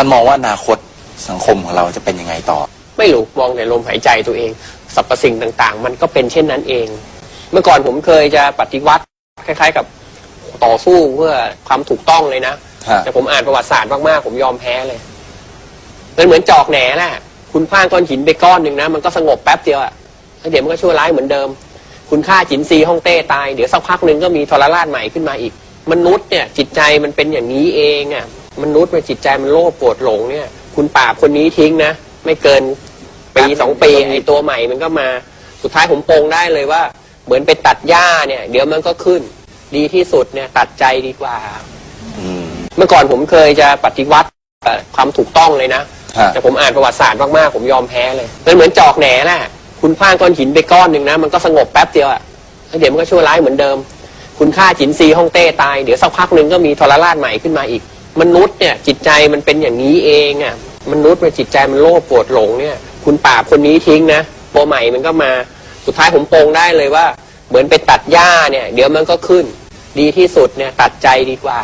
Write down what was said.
การมองว่าอนาคตสังคมของเราจะเป็นยังไงต่อ ไม่รู้มองแต่ลมหายใจตัวเองสรรพสิ่งต่างๆ มันก็เป็นเช่นนั้นเอง เมื่อก่อนผมเคยจะปฏิวัติคล้ายๆกับต่อสู้เพื่อความถูกต้องเลยนะฮะ แต่ผมอ่านประวัติศาสตร์มากๆผมยอมแพ้เลยมันเหมือนจอกแหนแหละคุณพางก้อนหินไปก้อนหนึ่งนะมันก็สงบแป๊บเดียวอะแล้วเดี๋ยวมันก็ชั่วร้ายเหมือนเดิม คุณฆ่าจินซีฮ่องเต้ตายเดี๋ยวสักพักหนึ่งก็มีทรราชใหม่ขึ้นมาอีก มนุษย์เนี่ยจิตใจมันเป็นอย่างนี้เองอะ มนุษย์มันจิตใจมันโลภโกรธหลงเนี่ย คุณปราบคนนี้ทิ้งนะ ไม่เกินปีสองปีไอ้ตัวใหม่มันก็มาสุดท้ายผมโปรงได้เลยว่า เหมือนไปตัดหญ้าเนี่ย เดี๋ยวมันก็ขึ้น ดีที่สุดเนี่ย ตัดใจดีกว่าอืมเมื่อก่อนผมเคยจะปฏิวัติเอ่อความถูกต้องเลยนะฮะแต่ผมอ่านประวัติศาสตร์มากๆผมยอมแพ้เลยมันเหมือนจอกแหนแหละคุณพางก้อนหินไปก้อนหนึ่งนะมันก็สงบแป๊บเดียวอะแล้วเดี๋ยวมันก็ชั่วร้ายเหมือนเดิม คุณฆ่าจินซีฮ่องเต้ตายเดี๋ยวสักพักหนึ่งก็มีทรราชใหม่ขึ้นมาอีก มนุษย์เนี่ยจิตใจมันเป็นอย่างนี้เองอะมนุษย์มันจิตใจมันโลภโกรธหลงเนี่ย คุณปราบคนนี้ทิ้งนะตัวใหม่มันก็มาสุดท้ายผมโปงได้เลยว่า เหมือนไปตัดหญ้าเนี่ย เดี๋ยวมันก็ขึ้น ดีที่สุดเนี่ยตัดใจดีกว่า